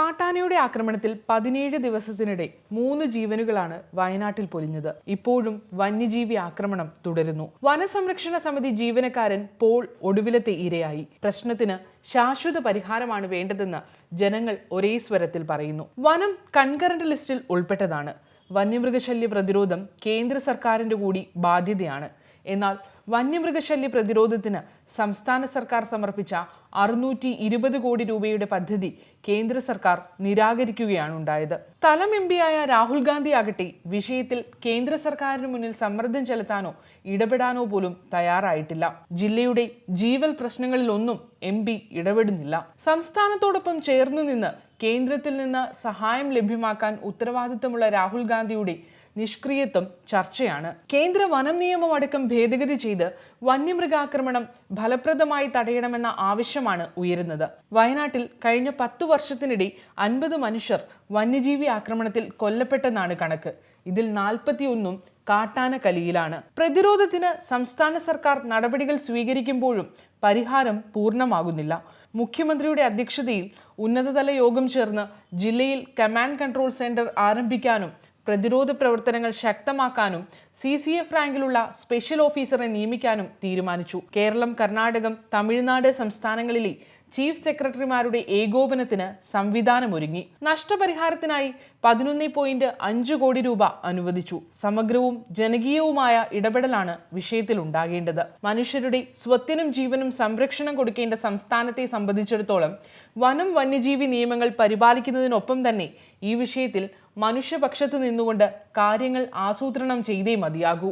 കാട്ടാനയുടെ ആക്രമണത്തിൽ പതിനേഴ് ദിവസത്തിനിടെ മൂന്ന് ജീവനുകളാണ് വയനാട്ടിൽ പൊലിഞ്ഞത്. ഇപ്പോഴും വന്യജീവി ആക്രമണം തുടരുന്നു. വനസംരക്ഷണ സമിതി ജീവനക്കാരൻ പോൾ ഒടുവിലത്തെ ഇരയായി. പ്രശ്നത്തിന് ശാശ്വത പരിഹാരമാണ് വേണ്ടതെന്ന് ജനങ്ങൾ ഒരേ സ്വരത്തിൽ പറയുന്നു. വനം കൺകറന്റ് ലിസ്റ്റിൽ ഉൾപ്പെട്ടതാണ്. വന്യമൃഗശല്യ പ്രതിരോധം കേന്ദ്ര സർക്കാരിന്റെ കൂടി ബാധ്യതയാണ്. എന്നാൽ വന്യമൃഗശല്യ പ്രതിരോധത്തിന് സംസ്ഥാന സർക്കാർ സമർപ്പിച്ച അറുന്നൂറ്റി ഇരുപത് കോടി രൂപയുടെ പദ്ധതി കേന്ദ്ര സർക്കാർ നിരാകരിക്കുകയാണ് ഉണ്ടായത് തലം എം പിയായ രാഹുൽ ഗാന്ധി ആകട്ടെ വിഷയത്തിൽ കേന്ദ്ര സർക്കാരിന് മുന്നിൽ സമ്മർദ്ദം ചെലുത്താനോ ഇടപെടാനോ പോലും തയ്യാറായിട്ടില്ല. ജില്ലയുടെ ജീവൽ പ്രശ്നങ്ങളിലൊന്നും എം പി ഇടപെടുന്നില്ല. സംസ്ഥാനത്തോടൊപ്പം ചേർന്നു നിന്ന് കേന്ദ്രത്തിൽ നിന്ന് സഹായം ലഭ്യമാക്കാൻ ഉത്തരവാദിത്തമുള്ള രാഹുൽ ഗാന്ധിയുടെ നിഷ്ക്രിയത്വം ചർച്ചയാണ്. കേന്ദ്ര വനം നിയമം അടക്കം ഭേദഗതി ചെയ്ത് വന്യമൃഗാക്രമണം ഫലപ്രദമായി തടയണമെന്ന ആവശ്യമാണ് ഉയരുന്നത്. വയനാട്ടിൽ കഴിഞ്ഞ പത്തു വർഷത്തിനിടെ അൻപത് മനുഷ്യർ വന്യജീവി ആക്രമണത്തിൽ കൊല്ലപ്പെട്ടെന്നാണ് കണക്ക്. ഇതിൽ നാൽപ്പത്തിയൊന്നും കാട്ടാന കലിയിലാണ് പ്രതിരോധത്തിന് സംസ്ഥാന സർക്കാർ നടപടികൾ സ്വീകരിക്കുമ്പോഴും പരിഹാരം പൂർണമാകുന്നില്ല. മുഖ്യമന്ത്രിയുടെ അധ്യക്ഷതയിൽ ഉന്നതതല യോഗം ചേർന്ന് ജില്ലയിൽ കമാൻഡ് കൺട്രോൾ സെന്റർ ആരംഭിക്കാനും പ്രതിരോധ പ്രവർത്തനങ്ങൾ ശക്തമാക്കാനും സി സി എഫ് റാങ്കിലുള്ള സ്പെഷ്യൽ ഓഫീസറെ നിയമിക്കാനും തീരുമാനിച്ചു. കേരളം കർണാടകം തമിഴ്നാട് സംസ്ഥാനങ്ങളിലെ ചീഫ് സെക്രട്ടറിമാരുടെ ഏകോപനത്തിന് സംവിധാനമൊരുങ്ങി. നഷ്ടപരിഹാരത്തിനായി പതിനൊന്ന് പോയിന്റ് അഞ്ച് കോടി രൂപ അനുവദിച്ചു. സമഗ്രവും ജനകീയവുമായ ഇടപെടലാണ് വിഷയത്തിൽ ഉണ്ടാകേണ്ടത് മനുഷ്യരുടെ സ്വത്തിനും ജീവനും സംരക്ഷണം കൊടുക്കേണ്ട സംസ്ഥാനത്തെ സംബന്ധിച്ചിടത്തോളം വനം വന്യജീവി നിയമങ്ങൾ പരിപാലിക്കുന്നതിനൊപ്പം തന്നെ ഈ വിഷയത്തിൽ മനുഷ്യപക്ഷത്ത് നിന്നുകൊണ്ട് കാര്യങ്ങൾ ആസൂത്രണം ചെയ്തേ മതിയാകൂ.